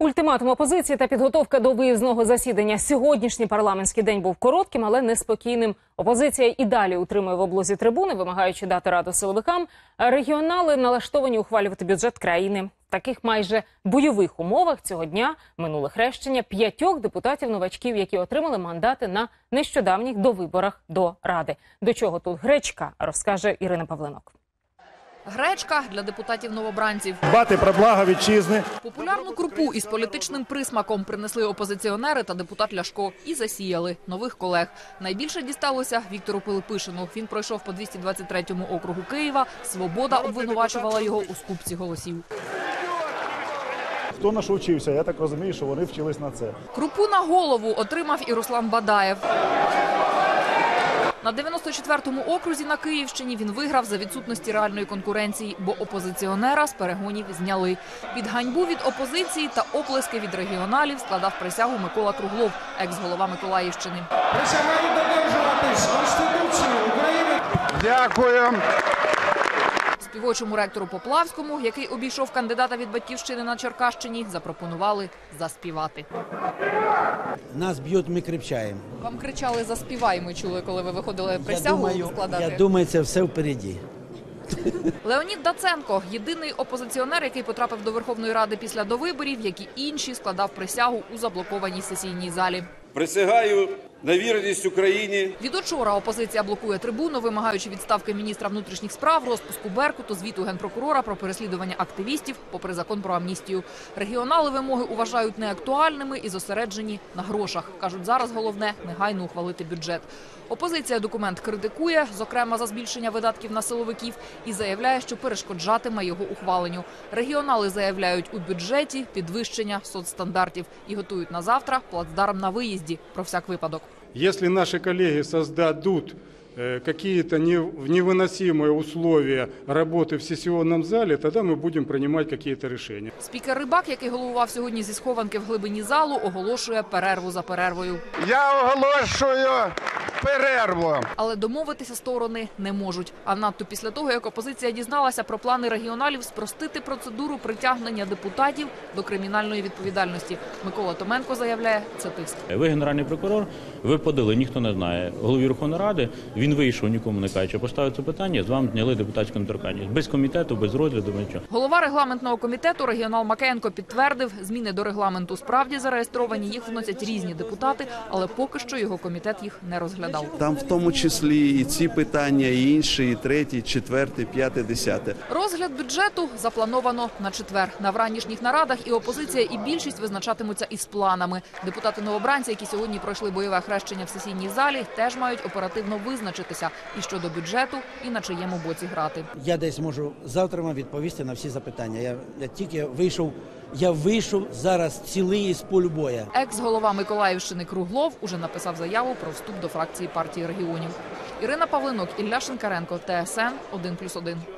Ультиматум опозиції та підготовка до виїзного засідання. Сьогоднішній парламентський день був коротким, але неспокійним. Опозиція і далі утримує в облозі трибуни, вимагаючи дати раду силовикам. Регіонали налаштовані ухвалювати бюджет країни. В таких майже бойових умовах цього дня минуле хрещення п'ятьох депутатів новачків, які отримали мандати на нещодавніх довиборах до ради. До чого тут гречка, розкаже Ірина Павленок. Гречка для депутатів новобранців. Дбати про благо вітчизни. Популярну крупу із політичним присмаком принесли опозиціонери та депутат Ляшко і засіяли нових колег. Найбільше дісталося Віктору Пилипишину. Він пройшов по 223-му округу Києва. Свобода обвинувачувала його у скупці голосів. Хто на що вчився? Я так розумію, що вони вчились на це. Крупу на голову отримав і Руслан Бадаєв. На 94-му окрузі на Київщині він виграв за відсутності реальної конкуренції, бо опозиціонера з перегонів зняли. Під ганьбу від опозиції та оплески від регіоналів складав присягу Микола Круглов, екс-голова Миколаївщини. Присягаю додержуватись Конституції України. Дякую. Співочому ректору Поплавському, який обійшов кандидата від батьківщини на Черкащині, запропонували заспівати. Нас б'ють, ми кричаємо. Вам кричали заспівай. Ми чули, коли ви виходили Я присягу думаю, складати. я думаю, це все впереді. Леонід Даценко єдиний опозиціонер, який потрапив до Верховної Ради після довиборів, як і інші, складав присягу у заблокованій сесійній залі. Присягаю на вірність Україні. Від учора опозиція блокує трибуну, вимагаючи відставки міністра внутрішніх справ, розпуску Беркуту, звіту генпрокурора про переслідування активістів, попри закон про амністію. Регіонали вимоги вважають неактуальними і зосереджені на грошах. кажуть, зараз головне негайно ухвалити бюджет. Опозиція документ критикує, зокрема за збільшення видатків на силовиків, і заявляє, що перешкоджатиме його ухваленню. Регіонали заявляють у бюджеті підвищення соцстандартів і готують на завтра плацдарм на виїзді про всяк випадок. Если наши коллеги создадут э, какие-то не- невыносимые условия работы в сессионном зале, тогда мы будем принимать какие-то решения. Спікер Рибак, який головував сьогодні зі схованки в глибині залу, оголошує перерву за перервою. Я оголошую перерву. Але домовитися сторони не можуть. А надто після того, як опозиція дізналася про плани регіоналів спростити процедуру притягнення депутатів до кримінальної відповідальності. Микола Томенко заявляє, це тиск. Ви генеральний прокурор, ви подали, ніхто не знає. Голові Верховної Ради він вийшов, нікому не кажучи, поставив це питання, з вам зняли депутатську недоторканність. Без комітету, без розгляду, нічого. Голова регламентного комітету регіонал Макеєнко підтвердив, зміни до регламенту справді зареєстровані. Їх вносять різні депутати, але поки що його комітет їх не розглядав. Там в тому числі і ці питання, і інші, і третій, четвертий, п'яте, десяте. Розгляд бюджету заплановано на четвер. На вранішніх нарадах і опозиція, і більшість визначатимуться із планами. Депутати новобранці, які сьогодні пройшли бойове хрещення в сесійній залі, теж мають оперативно визначитися і щодо бюджету, і на чиєму боці грати. Я десь можу завтра вам відповісти на всі запитання. Я, я тільки вийшов, я вийшов зараз цілий із полю боя. Екс-голова Миколаївщини Круглов уже написав заяву про вступ до фракції партії регіонів. Ірина Павлинок, Ілля Шинкаренко, ТСН 1+,1.